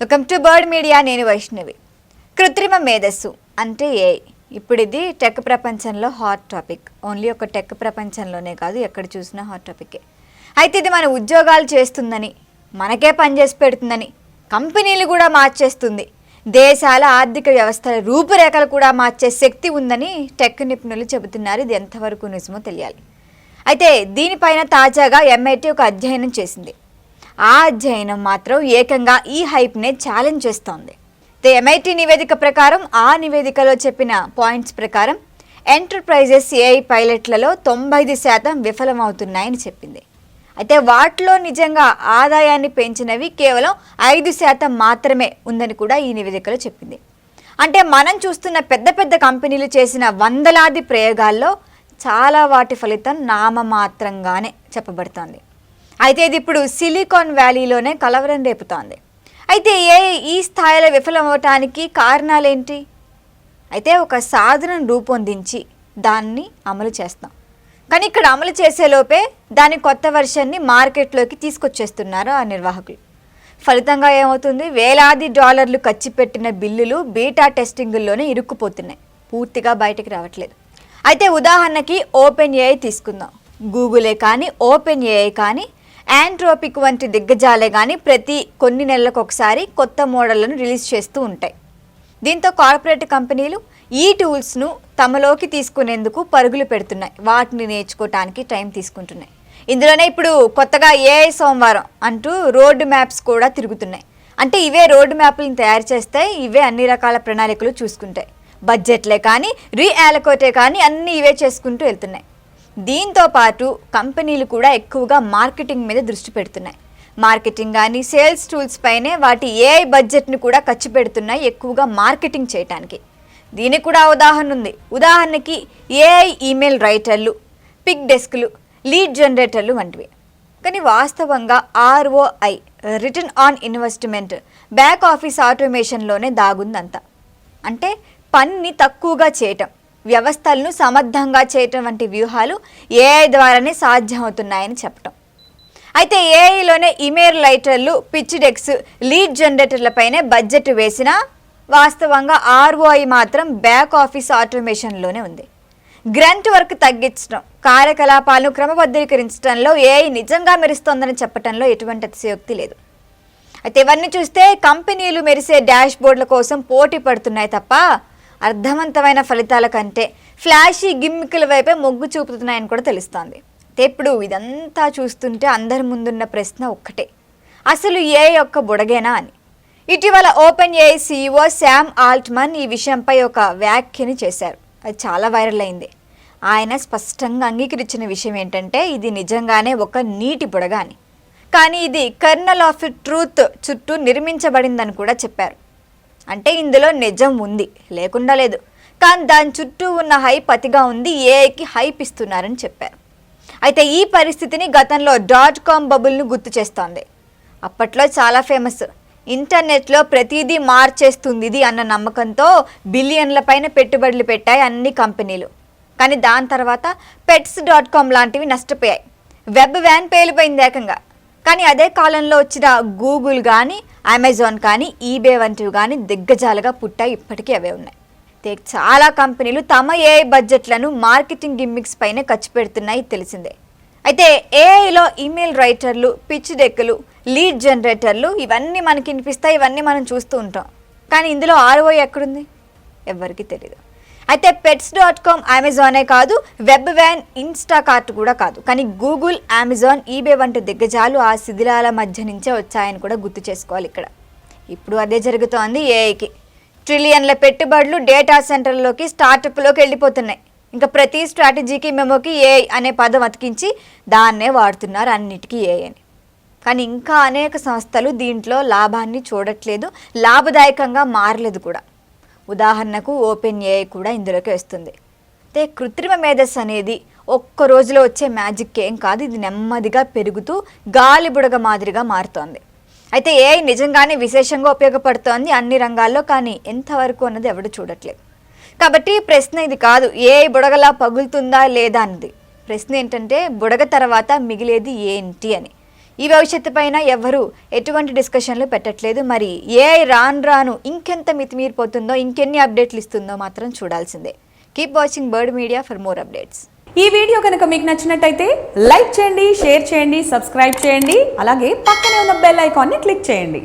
Welcome to bird media నేను వైష్ణవి. కృత్రిమ మేధస్సు అంటే ఏ ఇప్పుడు ఇది టెక్ ప్రపంచంలో హాట్ టాపిక్ ఓన్లీ ఒక టెక్ ప్రపంచంలోనే కాదు ఎక్కడ చూసినా హాట్ టాపికే అయితే ఇది మన ఉద్యోగాలు చేస్తుందని మనకే పనిచేసి పెడుతుందని కంపెనీలు కూడా మార్చేస్తుంది. దేశాల ఆర్థిక వ్యవస్థల రూపురేఖలు కూడా మార్చే శక్తి ఉందని టెక్ నిపుణులు చెబుతున్నారు. ఇది ఎంతవరకు నిజమో తెలియాలి. అయితే దీనిపైన తాజాగా ఎంఐటి ఒక అధ్యయనం చేసింది. ఆ అధ్యయనం మాత్రం ఏకంగా ఈ హైప్నే ఛాలెంజ్ చేస్తోంది. ది ఎంఐటి నివేదిక ప్రకారం ఆ నివేదికలో చెప్పిన పాయింట్స్ ప్రకారం ఎంటర్ప్రైజెస్ ఏఐ పైలట్లలో తొంభై ఐదు శాతం విఫలమవుతున్నాయని చెప్పింది. అయితే వాటిలో నిజంగా ఆదాయాన్ని పెంచినవి కేవలం ఐదు శాతం మాత్రమే ఉందని కూడా ఈ నివేదికలో చెప్పింది. అంటే మనం చూస్తున్న పెద్ద పెద్ద కంపెనీలు చేసిన వందలాది ప్రయోగాల్లో చాలా వాటి ఫలితం నామమాత్రంగానే చెప్పబడుతోంది. అయితే ఇది ఇప్పుడు సిలికాన్ వ్యాలీలోనే కలవరం రేపుతోంది. అయితే ఏ ఈ స్థాయిలో విఫలమవటానికి కారణాలేంటి? అయితే ఒక సాధనం రూపొందించి దాన్ని అమలు చేస్తాం. కానీ ఇక్కడ అమలు చేసేలోపే దాని కొత్త వర్షన్ని మార్కెట్లోకి తీసుకొచ్చేస్తున్నారు ఆ నిర్వాహకులు. ఫలితంగా ఏమవుతుంది? వేలాది డాలర్లు ఖర్చు పెట్టిన బిల్లులు బీటా టెస్టింగుల్లోనే ఇరుక్కుపోతున్నాయి. పూర్తిగా బయటకు రావట్లేదు. అయితే ఉదాహరణకి ఓపెన్ ఏఐ తీసుకుందాం. గూగులే కానీ ఓపెన్ ఏఐ కానీ యాంట్రోపిక్ వంటి దిగ్గజాలే కానీ ప్రతి కొన్ని నెలలకు ఒకసారి కొత్త మోడళ్ళను రిలీజ్ చేస్తూ ఉంటాయి. దీంతో కార్పొరేట్ కంపెనీలు ఈ టూల్స్ను తమలోకి తీసుకునేందుకు పరుగులు పెడుతున్నాయి. వాటిని నేర్చుకోవటానికి టైం తీసుకుంటున్నాయి. ఇందులోనే ఇప్పుడు కొత్తగా ఏఐ సోమవారం అంటూ రోడ్డు మ్యాప్స్ కూడా తిరుగుతున్నాయి. అంటే ఇవే రోడ్డు మ్యాప్లను తయారు చేస్తే ఇవే అన్ని రకాల ప్రణాళికలు చూసుకుంటాయి. బడ్జెట్లే కానీ రీఅలకోటే కానీ అన్నీ ఇవే చేసుకుంటూ వెళ్తున్నాయి. దీంతో పాటు కంపెనీలు కూడా ఎక్కువగా మార్కెటింగ్ మీద దృష్టి పెడుతున్నాయి. మార్కెటింగ్ కానీ సేల్స్ టూల్స్ పైనే వాటి ఏఐ బడ్జెట్ని కూడా ఖర్చు పెడుతున్నాయి ఎక్కువగా మార్కెటింగ్ చేయటానికి. దీనికి కూడా ఉదాహరణ ఉంది. ఉదాహరణకి ఏఐ ఈమెయిల్ రైటర్లు పిక్ డెస్క్లు లీడ్ జనరేటర్లు వంటివి. కానీ వాస్తవంగా ROI return on investment back office ఆటోమేషన్లోనే దాగుందంతా. అంటే పనిని తక్కువగా చేయటం. వ్యవస్థలను సమర్థంగా చేయటం వంటి వ్యూహాలు ఏఐ ద్వారానే సాధ్యమవుతున్నాయని చెప్పటం. అయితే ఏఐలోనే ఇమేర్ లైటర్లు పిచ్ డెక్స్ లీడ్ జనరేటర్లపైనే బడ్జెట్ వేసినా వాస్తవంగా ఆర్ఓఐ మాత్రం బ్యాక్ ఆఫీస్ ఆటోమేషన్లోనే ఉంది. గ్రంట్ వర్క్ తగ్గించడం కార్యకలాపాలను క్రమబద్ధీకరించడంలో ఏఐ నిజంగా మెరుస్తోందని చెప్పడంలో ఎటువంటి అతిశయోక్తి లేదు. అయితే ఇవన్నీ చూస్తే కంపెనీలు మెరిసే డాష్ బోర్డుల కోసం పోటీ పడుతున్నాయి తప్ప అర్థవంతమైన ఫలితాల కంటే ఫ్లాషీ గిమ్మికుల వైపే మొగ్గు చూపుతున్నాయని కూడా తెలుస్తోంది. ఇప్పుడు ఇదంతా చూస్తుంటే అందరి ముందున్న ప్రశ్న ఒక్కటే. అసలు ఏ యొక్క బుడగేనా అని. ఇటీవల OpenAI CEO Sam Altman ఈ విషయంపై ఒక వ్యాఖ్యని చేశారు. అది చాలా వైరల్ అయింది. ఆయన స్పష్టంగా అంగీకరించిన విషయం ఏంటంటే ఇది నిజంగానే ఒక నీటి బుడగ అని. కానీ ఇది కర్నల్ ఆఫ్ ట్రూత్ చుట్టూ నిర్మించబడిందని కూడా చెప్పారు. అంటే ఇందులో నిజం ఉంది లేకుండా లేదు. కానీ దాని చుట్టూ ఉన్న హైప్ అతిగా ఉంది ఏఐకి హైప్ ఇస్తున్నారని చెప్పారు. అయితే ఈ పరిస్థితిని గతంలో డాట్ కామ్ బబుల్ను గుర్తు చేస్తోంది. అప్పట్లో చాలా ఫేమస్. ఇంటర్నెట్లో ప్రతిదీ మార్చేస్తుంది ఇది అన్న నమ్మకంతో బిలియన్ల పైన పెట్టుబడులు పెట్టాయి అన్ని కంపెనీలు. కానీ దాని తర్వాత పెట్స్ డాట్ కామ్ లాంటివి నష్టపోయాయి. వెబ్ వ్యాన్ పేలిపోయింది ఏకంగా. కానీ అదే కాలంలో వచ్చిన గూగుల్ కానీ అమెజాన్ కానీ ఈబే వంటివి కానీ దిగ్గజాలుగా పుట్టాయి ఇప్పటికీ అవే ఉన్నాయి. అయితే చాలా కంపెనీలు తమ ఏఐ బడ్జెట్లను మార్కెటింగ్ గిమ్మిక్స్ పైనే ఖర్చు పెడుతున్నాయి తెలిసిందే. అయితే ఏఐలో ఈమెయిల్ రైటర్లు పిచ్ డెక్కులు లీడ్ జనరేటర్లు ఇవన్నీ మనకి వినిపిస్తాయి ఇవన్నీ మనం చూస్తూ ఉంటాం. కానీ ఇందులో ఆర్ఓ ఎక్కడుంది? ఎవరికి తెలియదు అయితే పెట్స్ డాట్ కామ్ అమెజానే కాదు వెబ్ వ్యాన్ ఇన్స్టాకార్ట్ కూడా కాదు. కానీ గూగుల్ అమెజాన్ ఈబే వంటి దిగ్గజాలు ఆ శిథిలాల మధ్య నుంచే వచ్చాయని కూడా గుర్తు చేసుకోవాలి ఇక్కడ. ఇప్పుడు అదే జరుగుతోంది ఏఐకి ట్రిలియన్ల పెట్టుబడులు డేటా సెంటర్లోకి స్టార్టప్లోకి వెళ్ళిపోతున్నాయి. ఇంకా ప్రతి స్ట్రాటజీకి మెమోకి ఏఐ అనే పదం అతికించి దాన్నే వాడుతున్నారు అన్నిటికీ ఏఐ అని. కానీ ఇంకా అనేక సంస్థలు దీంట్లో లాభాన్ని చూడట్లేదు లాభదాయకంగా మారలేదు కూడా. ఉదాహరణకు ఓపెన్ ఏఐ కూడా ఇందులోకి వస్తుంది. అయితే కృత్రిమ మేధస్సు అనేది ఒక్క రోజులో వచ్చే మ్యాజిక్ ఏం కాదు ఇది నెమ్మదిగా పెరుగుతూ గాలి బుడగ మాదిరిగా మారుతోంది. అయితే ఏఐ నిజంగానే విశేషంగా ఉపయోగపడుతోంది అన్ని రంగాల్లో కానీ ఎంతవరకు అన్నది ఎవడు చూడట్లేదు. కాబట్టి ప్రశ్న ఇది కాదు ఏఐ బుడగలా పగులుతుందా లేదా అన్నది. ప్రశ్న ఏంటంటే బుడగ తర్వాత మిగిలేది ఏంటి అని. ఈ భవిష్యత్తు పైన ఎవ్వరూ ఎటువంటి డిస్కషన్లు పెట్టట్లేదు. మరి ఏఐ రాను రాను ఇంకెంత మితిమీరిపోతుందో ఇంకెన్ని అప్డేట్లు ఇస్తుందో మాత్రం చూడాల్సిందే. Keep watching Bird Media for more updates ఈ వీడియో కనుక మీకు నచ్చినట్టయితే లైక్ చేయండి షేర్ చేయండి సబ్స్క్రైబ్ చేయండి అలాగే పక్కనే ఉన్న బెల్ ఐకాన్ని క్లిక్ చేయండి.